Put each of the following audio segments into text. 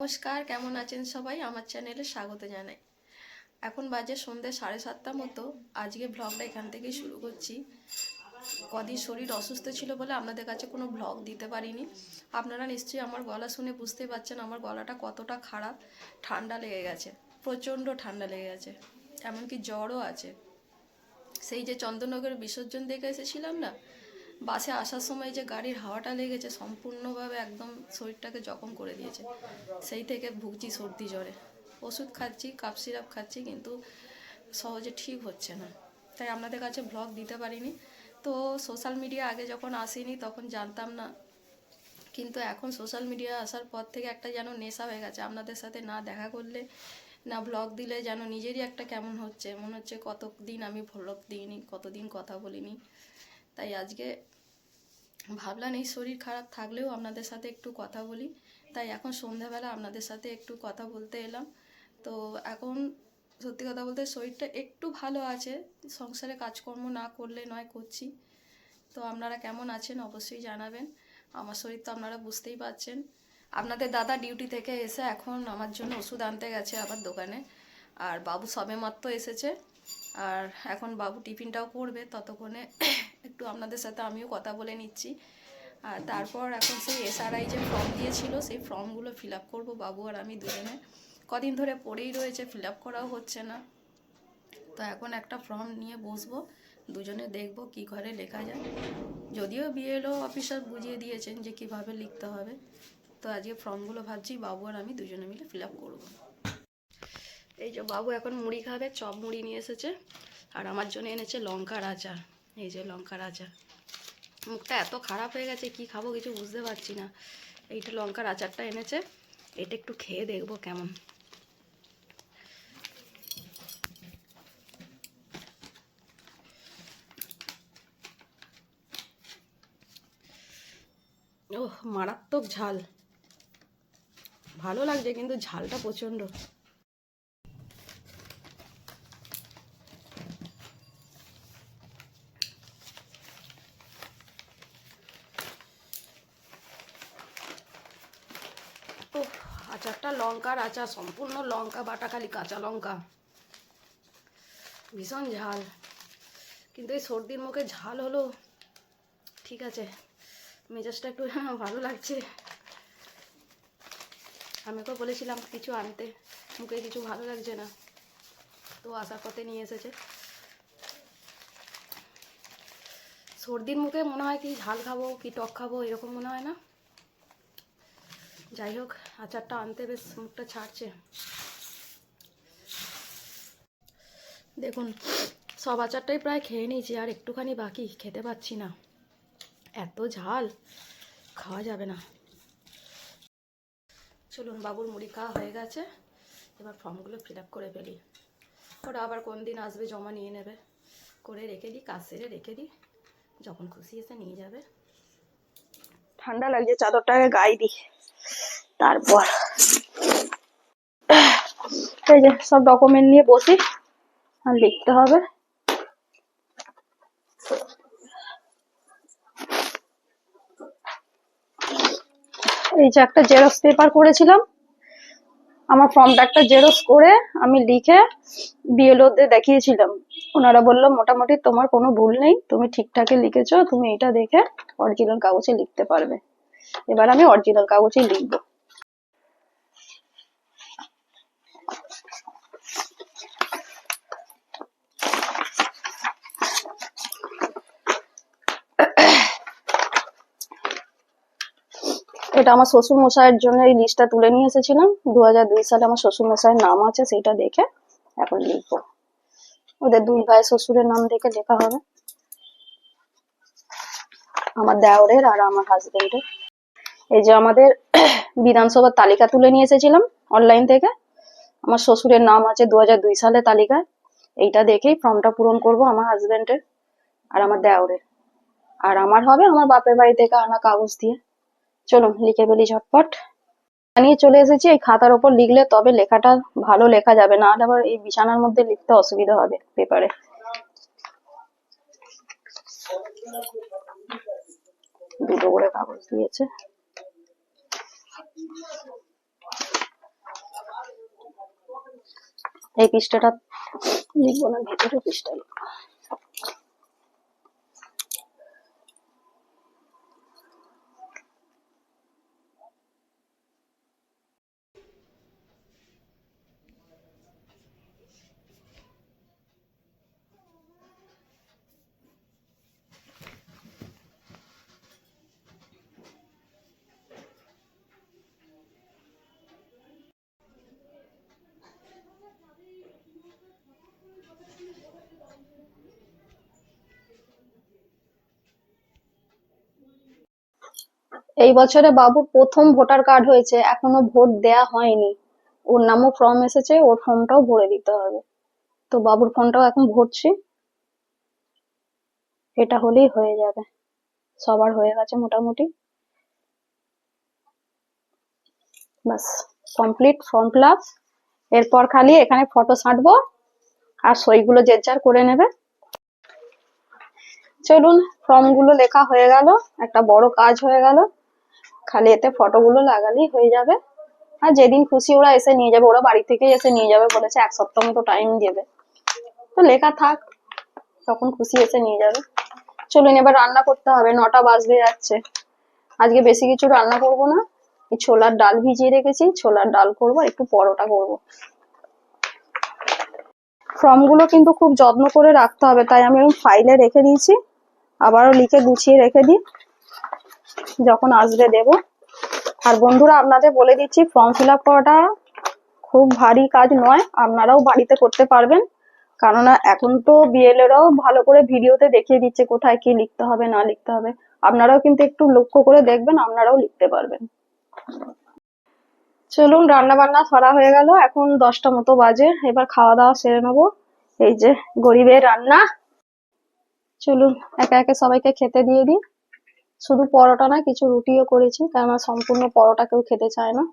নমস্কার, কেমন আছেন সবাই? আমার চ্যানেলে স্বাগত জানাই। এখন বাজে সন্ধ্যে সাড়ে সাতটা মতো। আজকে ব্লগটা এখান থেকেই শুরু করছি। কদিন শরীর অসুস্থ ছিল বলে আপনাদের কাছে কোনো ব্লগ দিতে পারিনি। আপনারা নিশ্চয়ই আমার গলা শুনে বুঝতে পারছেন আমার গলাটা কতটা খারাপ। ঠান্ডা লেগে গেছে, প্রচণ্ড ঠান্ডা লেগে গেছে। এমনকি জ্বরও আছে। সেই যে চন্দননগর বিসর্জন দেখে এসেছিলাম না বাসে আসার সময় যে গাড়ির হাওয়াটা লেগেছে সম্পূর্ণভাবে একদম শরীরটাকে জখম করে দিয়েছে। সেই থেকে ভুগছি সর্দি জ্বরে। ওষুধ খাচ্ছি, কাপ সিরাপ খাচ্ছি কিন্তু সহজে ঠিক হচ্ছে না। তাই আপনাদের কাছে ব্লগ দিতে পারিনি। তো সোশ্যাল মিডিয়া আগে যখন আসেনি তখন জানতাম না। কিন্তু এখন সোশ্যাল মিডিয়া আসার পর থেকে একটা যেন নেশা হয়ে গেছে। আপনাদের সাথে না দেখা করলে, না ব্লগ দিলে যেন নিজেরই একটা কেমন হচ্ছে। মনে হচ্ছে কতদিন আমি ব্লগ দিইনি, কতদিন কথা বলিনি। তাই আজকে ভাবলাম এই শরীর খারাপ থাকলেও আপনাদের সাথে একটু কথা বলি। তাই এখন সন্ধ্যাবেলা আপনাদের সাথে একটু কথা বলতে এলাম। তো এখন সত্যি কথা বলতে শরীরটা একটু ভালো আছে, সংসারে কাজকর্ম না করলে নয়, করছি। তো আপনারা কেমন আছেন অবশ্যই জানাবেন। আমার শরীর তো আপনারা বুঝতেই পারছেন। আপনাদের দাদা ডিউটি থেকে এসে এখন আমার জন্য ওষুধ আনতে গেছে আবার দোকানে। আর বাবু সবেমাত্র এসেছে। আর এখন বাবু টিফিনটাও করবে ততক্ষণে। একটু আপনাদের সাথে আমিও কথা বলে নিচ্ছি। আর তারপর এখন সেই এসআরআই যে ফর্ম দিয়েছিল, সেই ফর্মগুলো ফিল আপ করব বাবু আর আমি দুজনে। কদিন ধরে পড়েই রয়েছে ফিল আপ করাও হচ্ছে না। তো এখন একটা ফর্ম নিয়ে বসবো, দুজনে দেখব কি ঘরে লেখা যায়। যদিও বিএলও অফিসার বুঝিয়ে দিয়েছেন যে কীভাবে লিখতে হবে। তো আজকে ফর্মগুলো ভাবছি বাবু আর আমি দুজনে মিলে ফিল আপ করব। এই যে বাবু এখন মুড়ি খাবে, চপ মুড়ি নিয়ে এসেছে। আর আমার জন্য এনেছে লঙ্কার আচার এই যে লঙ্কার আচার মুখটা এত খারাপ হয়ে গেছে, কি খাব কিছু বুঝতে পারছি না। এইটা লঙ্কার আচারটা এনেছে, এটা একটু খেয়ে দেখব কেমন। ওহ, মারাত্মক ঝাল। ভালো লাগছে, কিন্তু ঝালটা প্রচণ্ড ও আচারটা লঙ্কার আচার, সম্পূর্ণ লঙ্কা, বাটা খালি কাঁচা লঙ্কা। ভীষণ ঝাল। কিন্তু এই সর্দির মুখে ঝাল হলো, ঠিক আছে, মেজাজটা একটু ভালো লাগছে। আমি ওকে বলেছিলাম কিছু আনতে, মুখে কিছু ভালো লাগছে না, তো আসার পথে নিয়ে এসেছে। সর্দির মুখে মনে হয় কি ঝাল খাব, কি টক খাব, এরকম মনে হয় না? যাই হোক, আচারটা আনতে বেশ মুখটা ছাড়ছে। দেখুন, সব আচারটাই প্রায় খেয়ে নিয়েছি, আর একটুখানি বাকি খেতে পাচ্ছি না। এত ঝাল, খাওয়া যাবে না। চলুন, বাবুর মুড়ি খাওয়া হয়ে গেছে। এবার ফর্মগুলো ফিল করে ফেলি। ওরা আবার কোন দিন আসবে জমা নিয়ে নেবে। করে রেখে দিই, কাজ সেরে রেখে দিই। যখন খুশি এসে নিয়ে যাবে। ঠান্ডা লাগছে, চাদরটাকে গায়ে দিই। তারপর, এই যে সব ডকুমেন্ট নিয়ে বসি, আর লিখতে হবে। এই যে একটা জেরক্স পেপার করেছিলাম। আমার ফর্মটা একটা জেরক্স করে আমি লিখে বিএলওদের দেখিয়েছিলাম। ওনারা বলল, মোটামুটি তোমার কোনো ভুল নেই, তুমি ঠিকঠাকই লিখেছো, তুমি এটা দেখে অরিজিনাল কাগজে লিখতে পারবে। এবার আমি অরিজিনাল কাগজেই লিখব। এটা আমার শ্বশুর মশাইয়ের জন্য এই লিস্টটা তুলে নিয়ে এসেছিলাম। দু সালে আমার শ্বশুর মশাইয়ের নাম আছে সেটা দেখে এখন লিখব। ওদের দুই ভাই শ্বশুরের নাম দেখে লেখা হবে। আমার দেওরের আর আমার হাজবেন্ডের এই যে আমাদের বিধানসভার তালিকা তুলে নিয়ে এসেছিলাম অনলাইন থেকে। আমার শ্বশুরের নাম আছে দু সালে তালিকায়। এইটা দেখেই ফর্মটা পূরণ করব আমার হাজবেন্ডের আর আমার দেওরের। আর আমার হবে আমার বাপের বাড়ি থেকে আনা কাগজ দিয়ে। চলুন, লিখে ফেলি ঝটপট। নিয়ে চলে এসেছি, এই খাতার ওপর লিখলে তবে লেখাটা ভালো লেখা যাবে, না আবার এই বিছানার মধ্যে লিখতে অসুবিধা হবে পেপারে। দুটো করে কাগজ দিয়েছে। এই পৃষ্ঠাটা লিখব না ভেতরে পৃষ্ঠা লিখব। এই বছরে বাবুর প্রথম ভোটার কার্ড হয়েছে, এখনও ভোট দেয়া হয়নি। ওর নামও ফর্ম এসেছে, ওর ফর্মটাও ভরে দিতে হবে। তো বাবুর ফর্মটাও এখন ভরছি। এটা হলেই হয়ে যাবে। সবার হয়ে গেছে মোটামুটি। বাস কমপ্লিট ফর্ম ফিল এরপর খালি এখানে ফটো ছাঁটবো, আর সইগুলো যে যার করে নেবে। চলুন ফর্মগুলো লেখা হয়ে গেল, একটা বড় কাজ হয়ে গেল। খালি এতে ফটো গুলো লাগালেই হয়ে যাবে। আর যেদিন খুশি ওরা এসে নিয়ে যাবে, ওরা বাড়ি থেকে এসে নিয়ে যাবে বলেছে, এক সপ্তাহ মতো টাইম দেবে। তো লেখা থাক তখন খুশি এসে নিয়ে যাবে। চলুন এবার রান্না করতে হবে, নটা বাজতে যাচ্ছে। আজকে বেশি কিছু রান্না করব না, এই ছোলার ডাল ভিজিয়ে রেখেছি, ছোলার ডাল করব, একটু পরোটা করব। ফর্মগুলো কিন্তু খুব যত্ন করে রাখতে হবে, তাই আমি ফাইলে রেখে দিয়েছি। আবারও লিখে গুছিয়ে রেখে দিই। যখন আসবে দেব। আর বন্ধুরা, আপনাদের বলে দিচ্ছি ফর্ম ফিল আপ করাটা খুব ভারী কাজ নয়, আপনারাও বাড়িতে করতে পারবেন। কেননা, এখন তো বিএলএরাও ভালো করে ভিডিওতে দেখিয়ে দিচ্ছে কোথায় কি লিখতে হবে, না লিখতে হবে। আপনারাও কিন্তু একটু লক্ষ্য করে দেখবেন, আপনারাও লিখতে পারবেন। চলুন রান্না বান্না করা হয়ে গেল। এখন দশটা মতো বাজে, এবার খাওয়া দাওয়া সেরে নেব। এই যে, গরিবের রান্না। চলুন, একে একে সবাইকে খেতে দিয়ে দিই। শুধু পরোটা না, কিছু রুটিও করেছি, কেননা সম্পূর্ণ পরোটা কেউ খেতে চায় না।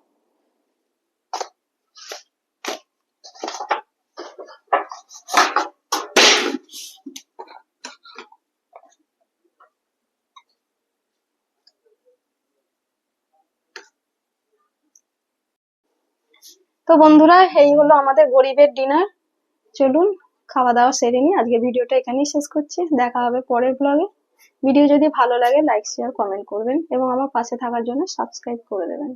তো বন্ধুরা, এই হলো আমাদের গরিবের ডিনার। চলুন, খাওয়া দাওয়া সেরে নিই। আজকে ভিডিওটা এখানেই শেষ করছি। দেখা হবে পরের ব্লগে ভিডিও যদি ভালো লাগে লাইক শেয়ার কমেন্ট করবেন এবং আমার পাশে থাকার জন্য সাবস্ক্রাইব করে দেবেন।